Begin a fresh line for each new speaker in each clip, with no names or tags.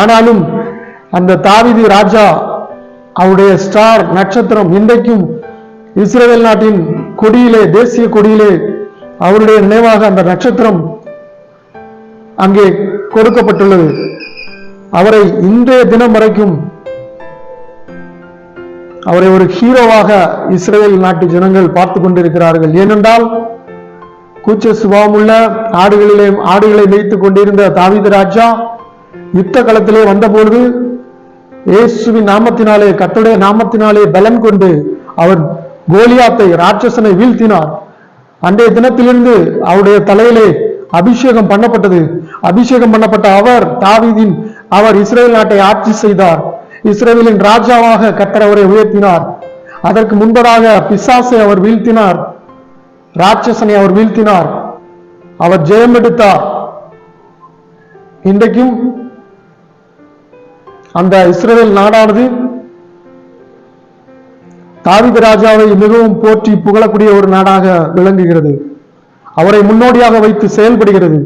ஆனாலும் அந்த தாவிதி ராஜா அவருடைய ஸ்டார் நட்சத்திரம் இன்றைக்கும் இஸ்ரேல் நாட்டின் கொடியிலே தேசிய கொடியிலே அவருடைய நினைவாக அந்த நட்சத்திரம் அங்கே கொடுக்கப்பட்டுள்ளது. அவரை இன்றைய தினம் வரைக்கும் அவரை ஒரு ஹீரோவாக இஸ்ரேல் நாட்டு ஜனங்கள் பார்த்து கொண்டிருக்கிறார்கள். ஏனென்றால் கூச்ச சுபாவமுள்ள ஆடுகளிலே ஆடுகளை மேய்த்துக் கொண்டிருந்த தாவித ராஜா யுத்த களத்திலே வந்தபொழுது இயேசுவின் நாமத்தினாலே கர்த்தருடைய நாமத்தினாலே பலன் கொண்டு அவர் கோலியாத்தை ராட்சசனை வீழ்த்தினார். அன்றைய தினத்திலிருந்து அவருடைய தலையிலே அபிஷேகம் பண்ணப்பட்டது. அபிஷேகம் பண்ணப்பட்ட அவர் தாவீதின் அவர் இஸ்ரேல் நாட்டை ஆட்சி செய்தார். இஸ்ரேலின் ராஜாவாக கத்தரவரை உயர்த்தினார். அதற்கு முன்பதாக பிசாசை அவர் வீழ்த்தினார். ராட்சசனை அவர் வீழ்த்தினார். அவர் ஜெயம் எடுத்தார். இன்றைக்கும் அந்த இஸ்ரேல் நாடானது தாவித ராஜாவை மிகவும் போற்றி புகழக்கூடிய ஒரு நாடாக விளங்குகிறது. அவரை முன்னோடியாக வைத்து செயல்படுகிறது.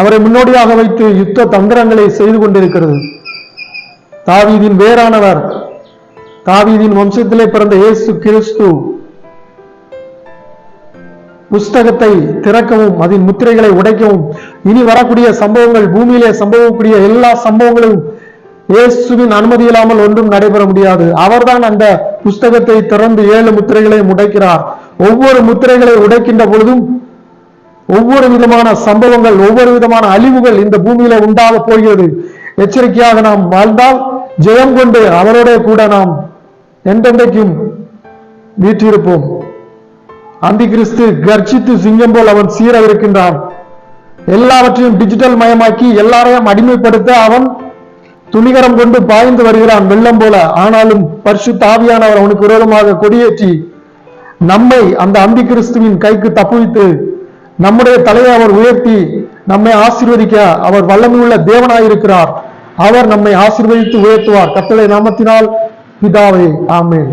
அவரை முன்னோடியாக வைத்து யுத்த தந்திரங்களை செய்து கொண்டிருக்கிறது. தாவீதின் வேறானவர் தாவீதின் வம்சத்திலே பிறந்த இயேசு கிறிஸ்து புஸ்தகத்தை திறக்கவும் அதன் முத்திரைகளை உடைக்கவும் இனி வரக்கூடிய சம்பவங்கள் பூமியிலே சம்பவக்கூடிய எல்லா சம்பவங்களும் இயேசுவின் அனுமதி இல்லாமல் ஒன்றும் நடைபெற முடியாது. அவர்தான் அந்த புஸ்தகத்தை திறந்து ஏழு முத்திரைகளை உடைக்கிறார் ஒவ்வொரு முத்திரைகளை உடைக்கின்ற பொழுதும் ஒவ்வொரு விதமான சம்பவங்கள் ஒவ்வொரு விதமான அழிவுகள் இந்த பூமியில உண்டாக போகிறது. எச்சரிக்கையாக நாம் வாழ்ந்தால் ஜெயம் கொண்டு அவரோட கூட நாம் என்றென்றைக்கும் வீற்றிருப்போம். அந்தி கிறிஸ்து கர்ஜித்து சிங்கம் போல் அவன் சீர இருக்கின்றான் எல்லாவற்றையும் டிஜிட்டல் மயமாக்கி எல்லாரையும் அடிமைப்படுத்த அவன் துணிகரம் கொண்டு பாய்ந்து வருகிறான் வெள்ளம் போல. ஆனாலும் பரிசு தாவியானவர் அவனுக்கு விரோதமாக கொடியேற்றி நம்மை அந்த அம்பி கிறிஸ்துவின் கைக்கு தப்புவித்து நம்முடைய தலையை அவர் உயர்த்தி நம்மை ஆசீர்வதிக்க அவர் வல்லமையுள்ள தேவனாயிருக்கிறார். அவர் நம்மை ஆசீர்வதித்து உயர்த்துவார். கத்தளை நாமத்தினால் பிதாவே ஆமேன்.